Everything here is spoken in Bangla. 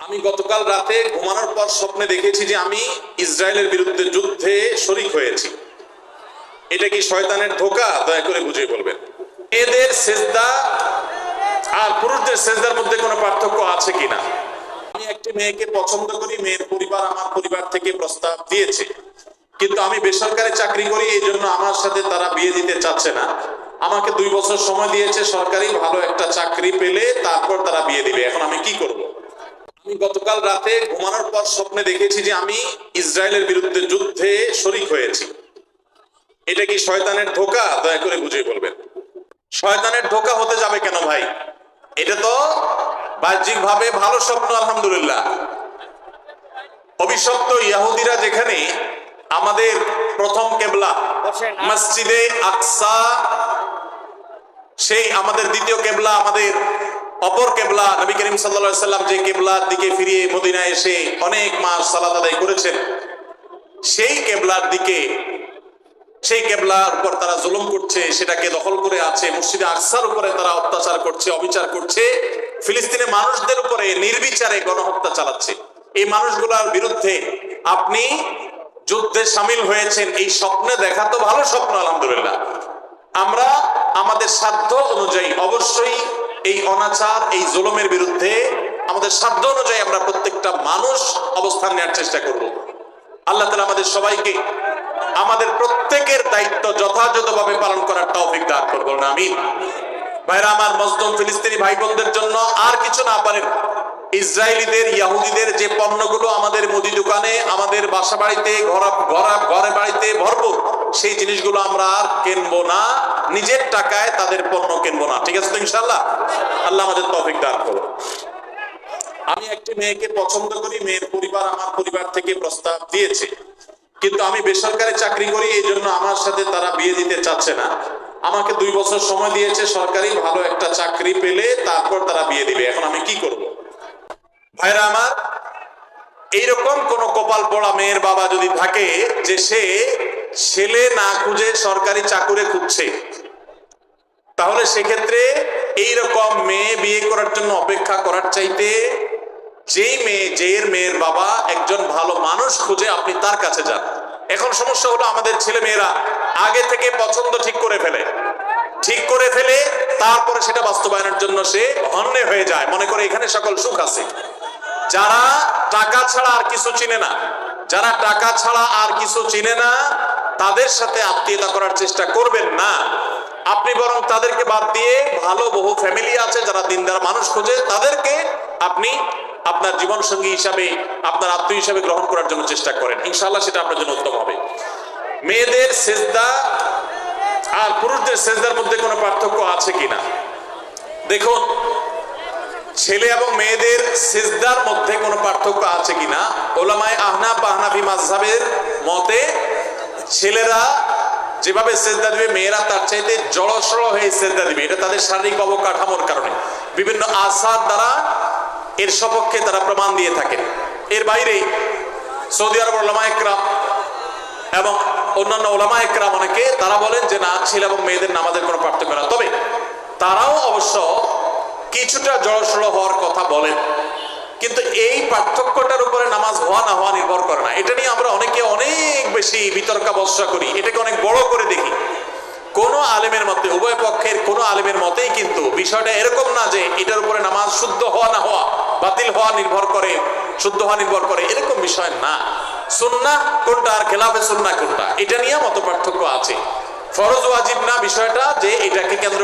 আমি গতকাল রাতে ঘুমানোর পর স্বপ্নে দেখেছি যে আমি ইসরায়েলের বিরুদ্ধে যুদ্ধে শরিক হয়েছি। এটা কি শয়তানের ধোকা? দয়া করে বুঝিয়ে বলবেন। এদের সেজদা আর পুরুষদের সেজদার মধ্যে কোনো পার্থক্য আছে কিনা? আমি একটি মেয়েকে পছন্দ করি, মেয়ের পরিবার আমার পরিবার থেকে প্রস্তাব দিয়েছে। কিন্তু আমি বেসরকারি চাকরি করি, এই জন্য আমার সাথে তারা বিয়ে দিতে চাচ্ছে না। আমাকে দুই বছর সময় দিয়েছে সরকারি ভালো একটা চাকরি পেলে তারপর তারা বিয়ে দিবে। এখন আমি কি করব? গতকাল রাতে ঘুমানোর পর স্বপ্নে দেখেছি যে আমি ইসরায়েলের বিরুদ্ধে যুদ্ধে শরিক হয়েছি। এটা কি শয়তানের ধোকা? দয়া করে বুঝিয়ে বলবেন। শয়তানের ধোকা হতে যাবে কেন ভাই? এটা তো বাহ্যিক ভাবে ভালো স্বপ্ন আলহামদুলিল্লাহ। অভিশপ্ত ইয়াহুদিরা যেখানে আমাদের প্রথম কেবলা মসজিদে আকসা সেই আমাদের দ্বিতীয় কেবলা আমাদের অপর কেবলা নবী করিম সাল্লা সাল্লাম যে কেবলার দিকে ফিরিয়ে মদিনায় এসে অনেক মাস সালাত আদায় করেছেন, সেই কেবলার দিকে, সেই কেবলার উপর তারা জুলুম করছে, সেটাকে দখল করে আছে, মসজিদে আকসার উপরে তারা অত্যাচার করছে, অবিচার করছে ফিলিস্তিনের মানুষদের উপরে নির্বিচারে গণহত্যা চালাচ্ছে। এই মানুষগুলোর বিরুদ্ধে আপনি যুদ্ধে সামিল হয়েছেন, এই স্বপ্নে দেখা তো ভালো স্বপ্ন, আলহামদুলিল্লাহ। আমরা আমাদের সাধ্য অনুযায়ী অবশ্যই এই অনাচার, এই জুলুমের বিরুদ্ধে আমাদের সাধ্য অনুযায়ী আমরা প্রত্যেকটা মানুষ অবস্থান নেওয়ার চেষ্টা করব। আল্লাহ তালা আমাদের সবাইকে আমাদের প্রত্যেকের দায়িত্ব যথাযথভাবে পালন করার তৌফিক দান করব না আমি ভাইরা, আমার মজদুম ফিলিস্তিনি ভাই বোনদের জন্য আর কিছু না পারেন। ইসরায়েলিদের, ইয়াহুদিদের যে পণ্যগুলো আমাদের মুদি দোকানে, আমাদের বাসা বাড়িতে ঘর বাড়িতে সেই জিনিসগুলো আমরা আর কিনবো না। নিজের টাকায় তাদের পণ্য কিনবো না। ঠিক আছে তো ইনশাল্লাহ আল্লাহ আমাদের তৌফিক দান করো আমি একটি মেয়েকে পছন্দ করি, মেয়ের পরিবার আমার পরিবার থেকে প্রস্তাব দিয়েছে। কিন্তু আমি বেসরকারি চাকরি করি, এই জন্য আমার সাথে তারা বিয়ে দিতে চাচ্ছে না। আমাকে দুই বছর সময় দিয়েছে, সরকারি ভালো একটা চাকরি পেলে তারপর তারা বিয়ে দিবে। এখন আমি কি করব? ভাইরা আমার, এইরকম কোন কপাল পড়া মেয়ের বাবা যদি থাকে যে সে ছেলে না খুঁজে সরকারি চাকুরে খুঁজছে। তাহলে সেক্ষেত্রে এইরকম মেয়ে বিয়ে করার জন্য অপেক্ষা করার চাইতে যেই মেয়ে যের মেয়ের বাবা একজন ভালো মানুষ খুঁজে আপনি তার কাছে যান। এখন সমস্যা হলো আমাদের ছেলে মেয়েরা আগে থেকে পছন্দ ঠিক করে ফেলে। ঠিক করে ফেলে, তারপরে সেটা বাস্তবায়নের জন্য সে হন্যে হয়ে যায়। মনে করে এখানে সকল সুখ আছে। যারা টাকা ছাড়া আর কিছু চিনে না, যারা টাকা ছাড়া আর কিছু চিনে না তাদের সাথে আত্মীয়তা করার চেষ্টা করবেন না। আপনি বরং তাদেরকে বাদ দিয়ে ভালো বহু ফ্যামিলি আছে, যারা দিনদার মানুষ খোঁজে, তাদেরকে আপনি আপনার জীবন সঙ্গী হিসাবে, আপনার আত্মীয় হিসাবে গ্রহণ করার জন্য চেষ্টা করেন। ইনশাআল্লাহ সেটা আপনার জন্য উত্তম হবে। মেয়েদের সেজদা আর পুরুষদের সেজদার মধ্যে কোনো পার্থক্য আছে কিনা? দেখুন, ছেলে এবং মেয়েদের সেজদার মধ্যে কোনো পার্থক্য আছে কিনা? ওলামায় আহনা পাহনাফি মাঝহাবের মতে ছেলেরা যেভাবে সেজদা দিবে, মেয়েরা তার চাইতে জড়সড় হয়ে সেজদা দিবে। এটা তাদের শারীরিক অবকাঠামোর কারণে। বিভিন্ন আসার দ্বারা এর সপক্ষে তারা প্রমাণ দিয়ে থাকেন। এর বাইরে সৌদি আরব ওলামা একরাম এবং অন্যান্য ওলামা একরাম অনেকে, তারা বলেন যে, না, ছেলে এবং মেয়েদের নামাজের কোনো পার্থক্য না। তবে তারাও অবশ্য কিছুটা জড়সড় হওয়ার কথা বলেন। কিন্তু এই পার্থক্যটার উপরে নামাজ হওয়া না হওয়া নির্ভর করে না। এটা নিয়ে আমরা বেশি বিতর্কাবস্থা করি। এটাকে অনেক বড় করে দেখি। কোন আলেমের মতে, উভয় পক্ষের কোন আলেমের মতেই কিন্তু বিষয়টা এরকম না যে এটার উপরে নামাজ শুদ্ধ হওয়া না হওয়া, বাতিল হওয়া নির্ভর করে, শুদ্ধ হওয়া নির্ভর করে, এরকম বিষয় না। সুন্না কোনটা আর খেলাফে সুন্না কোনটা, এটা নিয়ে মত পার্থক্য আছে। ফরজ ওয়াজিব না বিষয়টা যে এটাকে কেন্দ্র